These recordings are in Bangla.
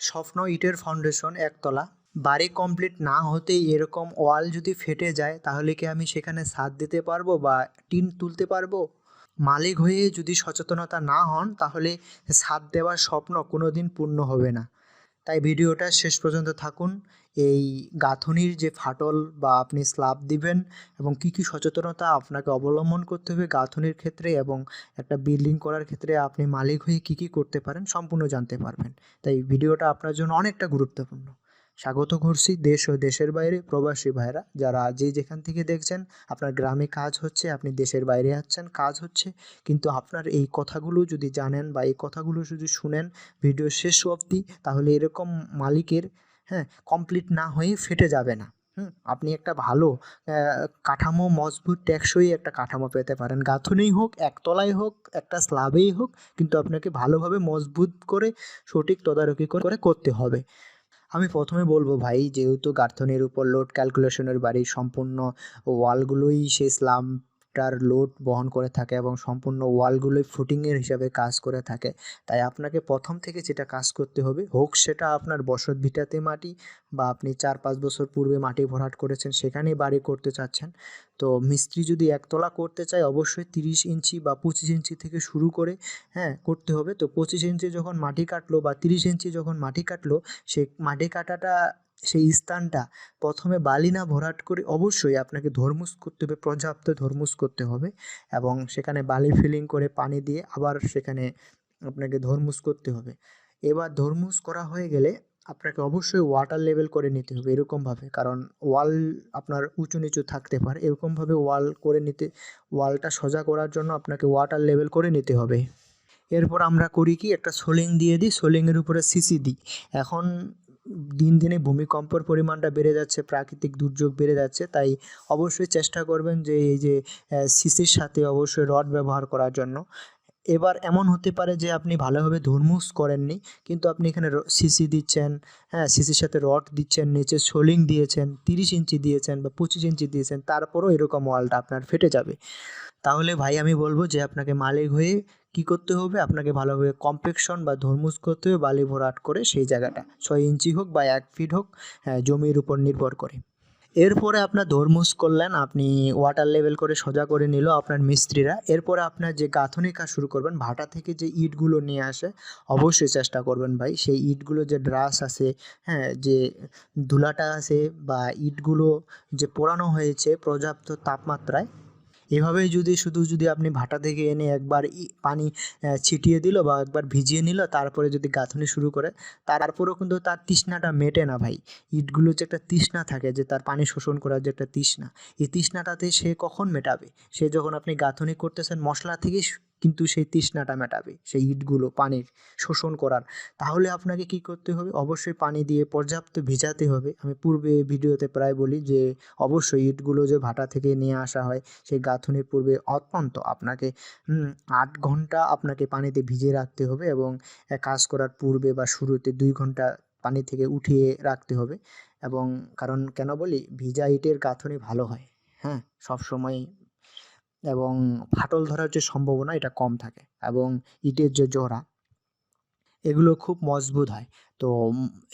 স্বপ্ন ইটের ফাউন্ডেশন একতলা। বাড়ি কমপ্লিট না হতেই এরকম ওয়াল যদি ফেটে যায়, তাহলে কি আমি সেখানে সাদ দিতে পারব বা টিন তুলতে পারব? মালিক হয়ে যদি সচেতনতা না হন, তাহলে সাদ দেওয়ার স্বপ্ন কোনো দিন পূর্ণ হবে না। তাই ভিডিওটা শেষ পর্যন্ত থাকুন। এই গাঁথনির যে ফাটল বা আপনি স্ল্যাব দিবেন এবং কি কি সচেতনতা আপনাকে অবলম্বন করতে হবে গাঁথনির ক্ষেত্রে এবং একটা বিল্ডিং করার ক্ষেত্রে আপনি মালিক হয়ে কি কি করতে পারেন সম্পূর্ণ জানতে পারবেন। তাই ভিডিওটা আপনার জন্য অনেকটা গুরুত্বপূর্ণ। স্বাগত করছি দেশ ও দেশের বাইরে প্রবাসী ভাইরা। যারা যে যেখান থেকে দেখছেন, আপনার গ্রামে কাজ হচ্ছে, আপনি দেশের বাইরে আছেন, কাজ হচ্ছে। কিন্তু আপনার এই কথাগুলো যদি জানেন বা এই কথাগুলো যদি শুনেন ভিডিও শেষ অবধি, তাহলে এরকম মালিকের হ্যাঁ কমপ্লিট না হয়ে ফেটে যাবে না। হুম, আপনি একটা ভালো কাঠামো, মজবুত, টেকসই একটা কাঠামো পেতে পারেন। গাঁথনেই হোক, একতলায় হোক, একটা স্ল্যাবেই হোক, কিন্তু আপনাকে ভালোভাবে মজবুত করে, সঠিক তদারকি করে করতে হবে। আমি প্রথমে বলব ভাই যেহেতু গার্থনের উপর লোড ক্যালকুলেশনের বাড়ি সম্পূর্ণ ওয়ালগুলোই সেই স্ল্যাবটার লোড বহন করে থাকে এবং সম্পূর্ণ ওয়ালগুলোই ফুটিংয়ের হিসাবে কাজ করে থাকে। তাই আপনাকে প্রথম থেকে যেটা কাজ করতে হবে, হোক সেটা আপনার বসত ভিটাতে মাটি বা আপনি চার পাঁচ বছর পূর্বে মাটি ভরাট করেছেন, সেখানেই বাড়ি করতে চাচ্ছেন। তো মিস্ত্রি যদি একতলা করতে চায়, অবশ্যই তিরিশ ইঞ্চি বা পঁচিশ ইঞ্চি থেকে শুরু করে হ্যাঁ করতে হবে। তো পঁচিশ ইঞ্চি যখন মাটি কাটলো বা তিরিশ ইঞ্চি যখন মাটি কাটলো সেই মাটি কাটাটা সেই স্থানটা প্রথমে বালি না ভরাট করে অবশ্যই আপনাকে ধর্মুস করতে হবে, পর্যাপ্ত ধর্মুস করতে হবে এবং সেখানে বালি ফিলিং করে পানি দিয়ে আবার সেখানে আপনাকে ধর্মুস করতে হবে। এবার ধর্মুস করা হয়ে গেলে আপনাকে অবশ্যই ওয়াটার লেভেল করে নিতে হবে এরকমভাবে কারণ ওয়াল আপনার উঁচু নিচু থাকতে পারে, এরকমভাবে ওয়াল করে নিতে, ওয়ালটা সোজা করার জন্য আপনাকে ওয়াটার লেভেল করে নিতে হবে। এরপর আমরা করি কি, একটা সোলিং দিয়ে দিই, সোলিংয়ের উপরে সিসি দিই। এখন দিন দিনে ভূমিকম্পর পরিমাণটা বেড়ে যাচ্ছে, প্রাকৃতিক দুর্যোগ বেড়ে যাচ্ছে, তাই অবশ্যই চেষ্টা করবেন যে এই যে সিসির সাথে অবশ্যই রড ব্যবহার করার জন্য। এবার এমন হতে পারে যে আপনি ভালোভাবে ধর্মুস করেননি, কিন্তু আপনি এখানে সিসি দিচ্ছেন হ্যাঁ সিসির সাথে রড দিচ্ছেন, নিচে সোলিং দিয়েছেন, তিরিশ ইঞ্চি দিয়েছেন বা পঁচিশ ইঞ্চি দিয়েছেন, তারপরও এরকম ওয়ালটা আপনার ফেটে যাবে। তাহলে ভাই আমি বলব যে আপনাকে মালিক হয়ে কি করতে হবে? আপনাকে ভালোভাবে কম্পেকশন বা ধর্মুস করতে হবে, বালি ভরাট করে সেই জায়গাটা। ছয় ইঞ্চি হোক বা এক ফিট হোক হ্যাঁ জমির উপর নির্ভর করে। এরপরে আপনার ধর্মুস করলেন আপনি ওয়াটার লেভেল করে সোজা করে নিল আপনার মিস্ত্রিরা। এরপরে আপনার যে গাঁথনি কাজ শুরু করবেন, ভাটা থেকে যে ইটগুলো নিয়ে আসে, অবশ্যই চেষ্টা করবেন ভাই। সেই ইটগুলো যে ড্রাস আছে হ্যাঁ যে ধুলাটা আছে বা ইটগুলো যে পোড়ানো হয়েছে পর্যাপ্ত তাপমাত্রায় এভাবেই যদি শুধু যদি আপনি ভাটা থেকে এনে একবার পানি ছিটিয়ে দিল বা একবার ভিজিয়ে নিল, তারপরে যদি গাঁথনি শুরু করে, তারপরেও কিন্তু তার তৃষ্ণাটা মেটে না ভাই। ইটগুলো যে একটা তৃষ্ণা থাকে, যে তার পানি শোষণ করার যে একটা তৃষ্ণা, এই তৃষ্ণাটাতে সে কখন মেটাবে? সে যখন আপনি গাঁথনি করতেছেন, মশলা থেকেই স- কিন্তু সেই তৃষ্ণাটা মেটাবে, সেই ইটগুলো পানির শোষণ করার। তাহলে আপনাকে কি করতে হবে? অবশ্যই পানি দিয়ে পর্যাপ্ত ভিজাতে হবে। আমি পূর্বে ভিডিওতে প্রায় বলি যে, অবশ্যই ইটগুলো যে ভাটা থেকে নিয়ে আসা হয়, সেই গাঁথনির পূর্বে অত্যন্ত আপনাকে আট ঘণ্টা আপনাকে পানিতে ভিজিয়ে রাখতে হবে এবং কাজ করার পূর্বে বা শুরুতে দুই ঘণ্টা পানি থেকে উঠিয়ে রাখতে হবে। এবং কারণ কেন বলি? ভিজা ইটের গাঁথনি ভালো হয়। হ্যাঁ সবসময় এবং ফাটল ধরার যে সম্ভাবনা এটা কম থাকে এবং ইটের যে জোড়া এগুলো খুব মজবুত হয়। তো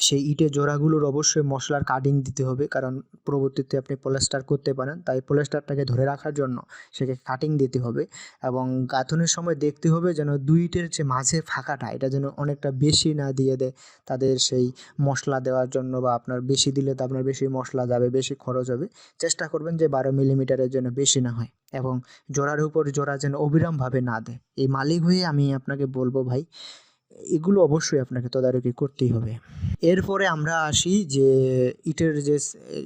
সেই ইটের জোড়াগুলোর অবশ্যই মশলার কাটিং দিতে হবে, কারণ পরবর্তীতে আপনি পলেস্টার করতে পারেন। তাই পলেস্টারটাকে ধরে রাখার জন্য সেকে কাটিং দিতে হবে এবং গাঁথনের সময় দেখতে হবে যেন দুই ইটের যে মাঝে ফাঁকাটা, এটা যেন অনেকটা বেশি না দিয়ে দেয়। তাদের সেই মশলা দেওয়ার জন্য বা আপনার বেশি দিলে তো আপনার বেশি মশলা যাবে, বেশি খরচ হবে। চেষ্টা করবেন যে বারো মিলিমিটারের জন্য বেশি না হয় এবং জোড়ার উপর জোড়া যেন অবিরামভাবে না দেয়। এই মালিক হয়ে আমি আপনাকে বলব ভাই এগুলো অবশ্যই আপনাকে তদারকি করতেই হবে। এরপরে আমরা আসি যে ইটের যে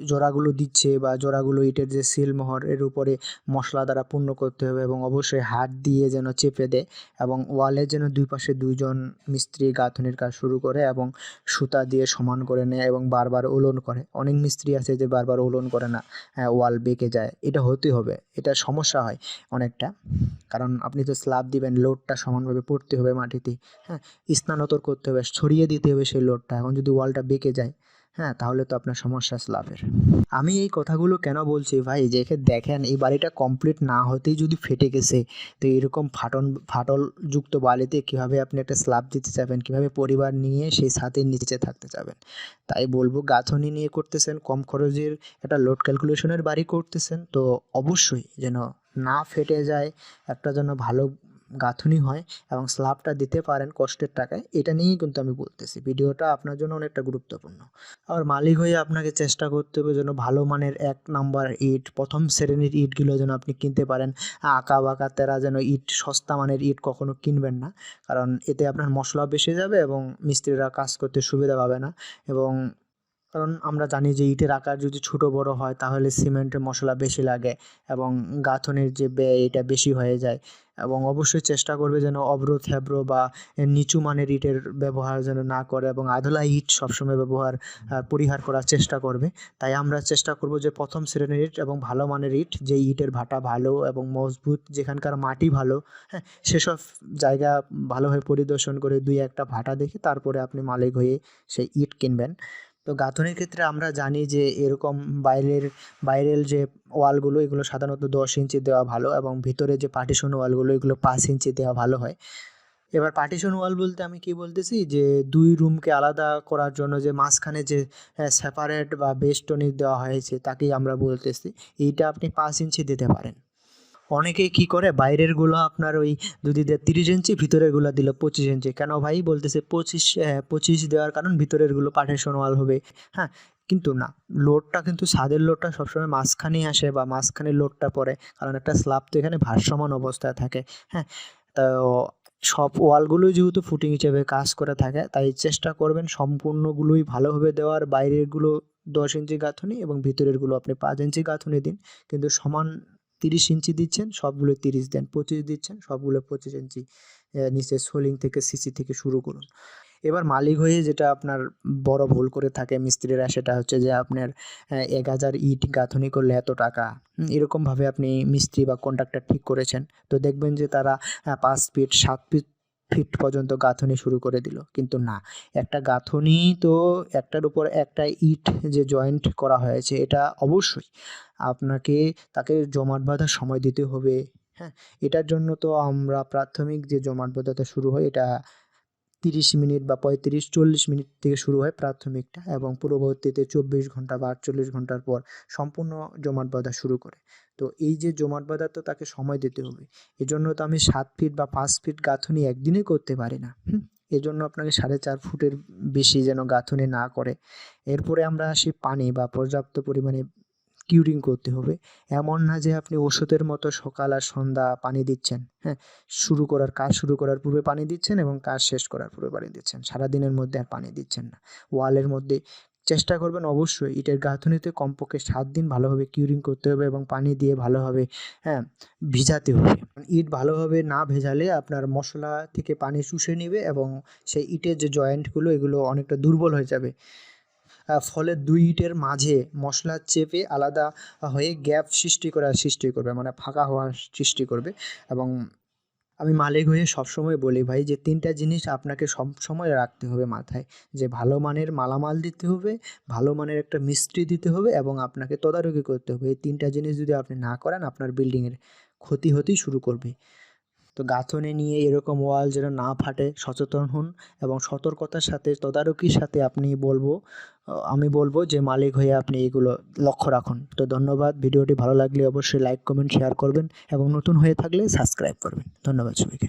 জোড়াগুলো দিচ্ছে বা জোড়াগুলো ইটের যে সিলমোহর এর উপরে মশলা দ্বারা পূর্ণ করতে হবে এবং অবশ্যই হাত দিয়ে যেন চেপে দেয় এবং ওয়ালে যেন দুই পাশে দুইজন মিস্ত্রি গাঁথনির কাজ শুরু করে এবং সুতা দিয়ে সমান করে নেয় এবং বারবার ওলন করে। অনেক মিস্ত্রি আছে যে বারবার ওলন করে না হ্যাঁ ওয়াল বেঁকে যায়। এটা হতে হবে, এটা সমস্যা হয় অনেকটা। কারণ আপনি তো স্ল্যাব দিবেন লোডটা সমানভাবে পড়তে হবে মাটিতে হ্যাঁ স্নানান্তর করতে হবে, ছড়িয়ে দিতে হবে সেই লোডটা। এখন যদি ওয়ালটা বেঁকে যায় হ্যাঁ তাহলে তো আপনার সমস্যা স্ল্যাবের আমি এই কথাগুলো কেন বলছি ভাই? যে দেখেন, এই বাড়িটা কমপ্লিট না হতেই যদি ফেটে গেছে, তো এরকম ফাটন ফাটলযুক্ত বালিতে কীভাবে আপনি একটা স্ল্যাব দিতে চাবেন কীভাবে পরিবার নিয়ে সেই ছাদের নিচে থাকতে চাবেন তাই বলব, গাঁথনি নিয়ে করতেছেন, কম খরচের একটা লোড ক্যালকুলেশনের বাড়ি করতেছেন, তো অবশ্যই যেন না ফেটে যায়, একটা যেন ভালো গাঁথনি হয় এবং স্ল্যাবটা দিতে পারেন কষ্টের টাকায়, এটা নিয়েই কিন্তু আমি বলতেছি। ভিডিওটা আপনার জন্য অনেকটা গুরুত্বপূর্ণ। আর মালিক হয়ে আপনাকে চেষ্টা করতে হবে যেন ভালো মানের এক নাম্বার ইট, প্রথম শ্রেণির ইটগুলো যেন আপনি কিনতে পারেন। আঁকা বাঁকা তেরা যেন ইট, সস্তা মানের ইট কখনো কিনবেন না। কারণ এতে আপনার মশলা বেশি যাবে এবং মিস্ত্রিরা কাজ করতে সুবিধা পাবে না। এবং কারণ আমরা জানি যে ইটের আকার যদি ছোটো বড়ো হয়, তাহলে সিমেন্টের মশলা বেশি লাগে এবং গাঁথনির যে ব্যয়, এটা বেশি হয়ে যায়। এবং অবশ্যই চেষ্টা করবে যেন অভ্র, থ্যাব্র বা নিচু মানের ইটের ব্যবহার যেন না করে এবং আধলা ইট সবসময় ব্যবহার পরিহার করার চেষ্টা করবে। তাই আমরা চেষ্টা করব যে প্রথম শ্রেণির ইট এবং ভালো মানের ইট যে ইটের ভাটা ভালো এবং মজবুত, যেখানকার মাটি ভালো হ্যাঁ সেসব জায়গা ভালোভাবে পরিদর্শন করে দুই একটা ভাটা দেখে তারপরে আপনি মালিক হয়ে সেই ইট কিনবেন। তো গাঁথনির ক্ষেত্রে আমরা জানি যে এরকম বাইরের বাইরের যে ওয়ালগুলো, এগুলো সাধারণত দশ ইঞ্চি দেওয়া ভালো এবং ভিতরে যে পার্টিশন ওয়ালগুলো, এগুলো পাঁচ ইঞ্চি দেওয়া ভালো হয়। এবার পার্টিশন ওয়াল বলতে আমি কি বলতেছি? যে দুই রুমকে আলাদা করার জন্য যে মাঝখানে যে সেপারেট বা বেস্টনি দেওয়া হয়েছে, তাকেই আমরা বলতেছি। এইটা আপনি পাঁচ ইঞ্চি দিতে পারেন। অনেকে কি করে? বাইরেরগুলো আপনার ওই যদি তিরিশ ইঞ্চি ভিতরেরগুলো দিল পঁচিশ ইঞ্চি কেন ভাই? বলতেছে পঁচিশ পঁচিশ দেওয়ার কারণ ভিতরেরগুলো পার্টিশন ওয়াল হবে। হ্যাঁ কিন্তু না লোডটা কিন্তু ছাদের লোডটা সবসময় মাঝখানেই আসে বা মাঝখানে লোডটা পড়ে, কারণ একটা স্ল্যাব তো এখানে ভারসমান অবস্থায় থাকে। হ্যাঁ তো সব ওয়ালগুলোই যেহেতু ফুটিং হিসেবে কাজ করে থাকে, তাই চেষ্টা করবেন সম্পূর্ণগুলোই ভালোভাবে দেওয়ার। বাইরেরগুলো দশ ইঞ্চি গাঁথনি এবং ভিতরেরগুলো আপনি পাঁচ ইঞ্চি গাঁথনি দিন। কিন্তু সমান তিরিশ ইঞ্চি দিচ্ছেন, সবগুলো তিরিশ দেন পঁচিশ দিচ্ছেন, সবগুলো পঁচিশ ইঞ্চি নিচে সোলিং থেকে সিসি থেকে শুরু করুন। এবার মালিক হয়ে যেটা আপনার বড় ভুল করে থাকে মিস্ত্রিরা, সেটা হচ্ছে যে আপনার এক হাজার ইট গাঁথনি করলে এত টাকা। এরকমভাবে আপনি মিস্ত্রি বা কন্ট্রাক্টর ঠিক করেছেন। তো দেখবেন যে তারা পাঁচ ফিট, সাত ফিট ফিট পর্যন্ত গাঁথনি শুরু করে দিল। কিন্তু না, একটা গাঁথনি তো একটার উপর একটা ইট যে জয়েন্ট করা হয়েছে, এটা অবশ্যই আপনাকে তাকে জমাট বাঁধার সময় দিতে হবে। হ্যাঁ এটার জন্য তো আমরা প্রাথমিক যে জমাট বাঁধাটা শুরু হয়, এটা তিরিশ মিনিট বা পঁয়ত্রিশ, চল্লিশ মিনিট থেকে শুরু হয় প্রাথমিকটা এবং পূর্ববর্তীতে চব্বিশ ঘণ্টা বা আটচল্লিশ ঘণ্টার পর সম্পূর্ণ জমাট বাঁধা শুরু করে। তো এই যে জমাট বাঁধা তো তাকে সময় দিতে হবে। এজন্য তো আমি সাত ফিট বা পাঁচ ফিট গাঁথনি একদিনে করতে পারি না। এজন্য আপনাকে সাড়ে চার ফুটের বেশি যেন গাঁথনি না করে। এরপরে আমরা আসি পানি বা পর্যাপ্ত পরিমাণে কিউরিং করতে হবে। এমন না যে আপনি ওষুধের মতো সকাল আর সন্ধ্যা পানি দিচ্ছেন। হ্যাঁ শুরু করার কাজ শুরু করার পূর্বে পানি দিচ্ছেন এবং কাজ শেষ করার পূর্বে পানি দিচ্ছেন। সারাদিনের মধ্যে আর পানি দিচ্ছেন না। ওয়ালের মধ্যে চেষ্টা করবেন অবশ্যই ইটের গাঁথনিতে কমপক্ষে সাত দিন ভালোভাবে কিউরিং করতে হবে এবং পানি দিয়ে ভালোভাবে হ্যাঁ ভিজাতে হবে। ইট ভালোভাবে না ভেজালে আপনার মশলা থেকে পানি শুষে নেবে এবং সেই ইটের যে জয়েন্টগুলো, এগুলো অনেকটা দুর্বল হয়ে যাবে। ফলে দুই ইটের মাঝে মশলা চেপে আলাদা হয়ে গ্যাপ সৃষ্টি করার সৃষ্টি করবে মানে ফাঁকা হওয়ার সৃষ্টি করবে এবং আমি মালিক হয়ে সবসময় বলি, ভাই, যে তিনটা জিনিস আপনাকে সবসময় রাখতে হবে মাথায়, যে ভালো মানের মালামাল দিতে হবে, ভালো মানের একটা মিস্ত্রি দিতে হবে এবং আপনাকে তদারকি করতে হবে। এই তিনটা জিনিস যদি আপনি না করেন, আপনার বিল্ডিংয়ের ক্ষতি হতেই শুরু করবে। তো গাঁথনি নিয়ে এরকম ওয়াল যেন না ফাটে, সচেতন হন এবং সতর্কতার সাথে, তদারকির সাথে আপনি বলব আমি বলব যে মালিক হয়ে আপনি এগুলো লক্ষ্য রাখুন। তো ধন্যবাদ। ভিডিওটি ভালো লাগলে অবশ্যই লাইক, কমেন্ট শেয়ার করবেন এবং নতুন হয়ে থাকলে সাবস্ক্রাইব করবেন। ধন্যবাদ সবাইকে।